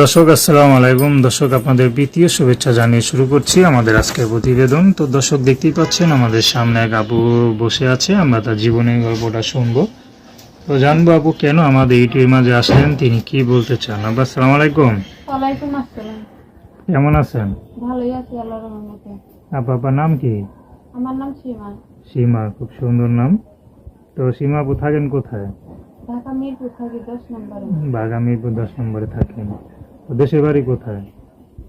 দর্শক আসসালাম আলাইকুম। দর্শক আপনাদের দ্বিতীয় শুভেচ্ছা জানিয়ে শুরু করছি আমাদের আজকের প্রতিবেদন। তো দর্শক দেখতেই পাচ্ছেন আমাদের সামনে এক আপু বসে আছে আমরা তার জীবনের গল্পটা শুনব। তো জানব আপু কেন আমাদের ইউটিউবের মাঝে আসলেন তিনি কি বলতে চান? আব্বা আসসালামু আলাইকুম। কেমন আছেন? ভালোই আছি আপা আপার নাম কি? আমার নাম সীমা। সীমা খুব সুন্দর নাম। তো সীমা আপু থাকেন কোথায়? ঢাকা মিরপুর থাকি দশ নম্বরে। থাকেন তো দেশের বাড়ি কোথায়?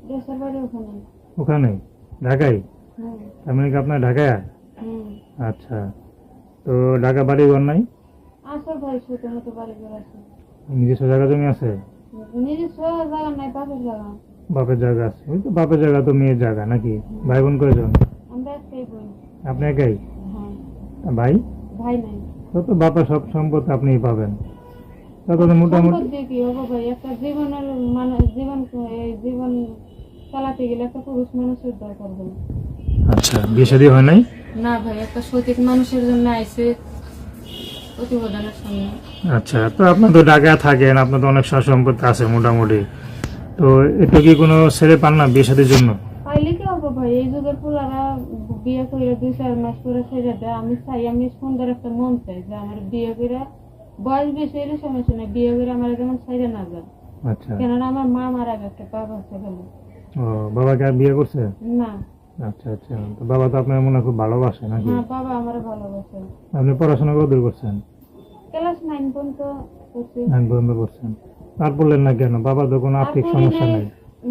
দেশের বাড়ি ওখানে। ওখানে? ঢাকায়? হুম তার মানে কি আপনার ঢাকায়? আচ্ছা। তো ঢাকা বাড়ি ঘর নাই? আসল ভাই ছোট মতো বাড়ি করে আছে। নিজস্ব জায়গা জমি আছে? নিজস্ব জায়গা নাই বাপের জায়গা। বাপের জায়গা আছে। ওই তো বাপের জায়গা তো মেয়ের জায়গা নাকি? ভাই বোন কয়জন? আমরা একটাই বোন। আপনি একাই? হ্যাঁ। ভাই? ভাই নাই। তো তো বাপের সব সম্পদ আপনিই পাবেন? তত তো মোটামুটি ভাই? একটা জীবনের মানুষ জীবন এই জীবন চালাতে গেলে একটা পুরুষ মানুষের দরকার আচ্ছা বিয়ে শাদী হয় নাই? না ভাই একটা সঠিক মানুষের জন্য আইসে প্রতিবেদনের সামনে। আচ্ছা তো আপনার তো ঢাকায় থাকেন আপনার তো অনেক সম্পদ আছে মোটামুটি। তো এটা কি কোনো ছেলে পান না বিয়ে শাদীর জন্য? পাইলে ভাই এই যুগের পোলারা বিয়ে করে দুই চার মাস করে ছেড়ে দেয়। আমি চাই আমি সুন্দর একটা মন চাই যে আমার বিয়ে করে বয়স বেশি সমস্যা নেই বিয়ে করে আমার যেমন ছেড়ে না যায় আচ্ছা। কেননা আমার মা মারা গেছে বাবা গেল ও বাবাকে আর বিয়ে করছে? না। আচ্ছা আচ্ছা। তো বাবা তো আপনার মনে খুব ভালোবাসে নাকি? হ্যাঁ বাবা আমার ভালোবাসে। আপনি পড়াশোনা কত দূর করছেন? ক্লাস নাইন পর্যন্ত করছি। নাইন পর্যন্ত করছেন। তার বললেন না কেন? বাবার তো কোনো আর্থিক সমস্যা নেই।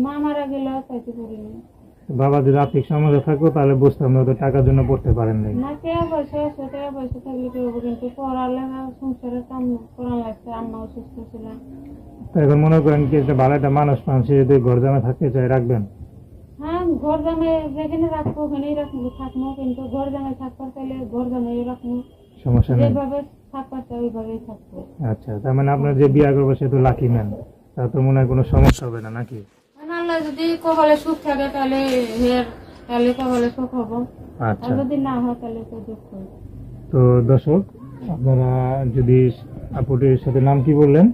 মা মারা গেল চাইতে পারিনি বাবা যদি আর্থিক সমস্যা থাকতো তাহলে বুঝতাম না তো টাকার জন্য পড়তে পারেন নাই। না টাকা পয়সা আছে টাকা পয়সা থাকলে কি হব? কিন্তু পড়ালেখা সংসারের কাম করা লাগছে আম্মা অসুস্থ ছিল। তো এখন মনে করেন কি একটা ভালো একটা মানুষ পান সে যদি ঘর জামে থাকতে চায় রাখবেন? হ্যাঁ ঘর জামে যেখানে রাখব ওখানেই রাখব থাকব কিন্তু ঘর জামে থাকবার চাইলে ঘর জামাই রাখব। সমস্যা নেই। যেভাবে থাকবার চাই ওইভাবেই থাকব। আচ্ছা তার মানে আপনার যে বিয়ে করবে সে তো লাকি ম্যান তা তো মনে হয় কোনো সমস্যা হবে না নাকি? মানে যদি কপালে সুখ থাকে তাহলে হের তাহলে কপালে সুখ হব। আর আচ্ছা। যদি না হয় তাহলে তো দুঃখ। তো দর্শক আপনারা যদি আপুটির সাথে নাম কি বললেন?